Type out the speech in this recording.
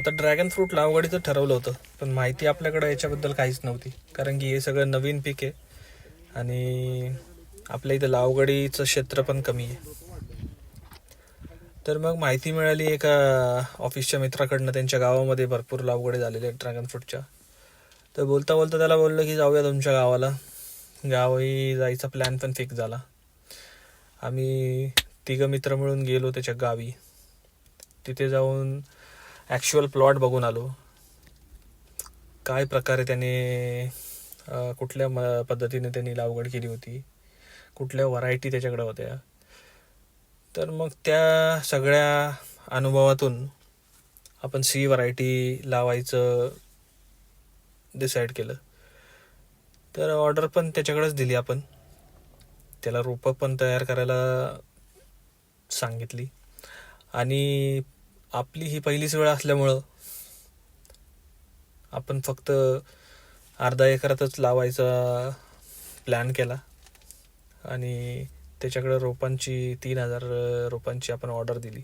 आता dragon fruit लागवडीचं ठरवलं होतं पण माहिती आपल्याकडे याच्याबद्दल काहीच नव्हती. कारण की हे सगळं नवीन पीक आहे आणि आपल्या इथं लावगडीचं क्षेत्र पण कमी आहे. तर मग माहिती मिळाली एका ऑफिसच्या मित्राकडनं त्यांच्या गावामध्ये भरपूर लावगडे झालेले आहेत ड्रॅगन फ्रूटच्या तर बोलता बोलता त्याला बोललं की जाऊया तुमच्या गावाला. गावी जायचा प्लॅन पण फिक्स झाला. आम्ही तिघं मित्र मिळून गेलो त्याच्या गावी. तिथे जाऊन ॲक्च्युअल प्लॉट बघून आलो. काय प्रकारे त्याने कुठल्या म- पद्धतीने त्यांनी लागवड केली होती कुठल्या व्हरायटी त्याच्याकडे होत्या. तर मग त्या सगळ्या अनुभवातून आपण सी व्हरायटी लावायचं डिसाईड केलं. तर ऑर्डर पण त्याच्याकडेच दिली आपण. त्याला रोपं पण तयार करायला सांगितली. आणि आपली ही पहिलीच वेळ असल्यामुळं आपण फक्त अर्धा एकरातच लावायचा प्लॅन केला. आणि त्याच्याकडे रोपांची तीन हजार रोपांची आपण ऑर्डर दिली.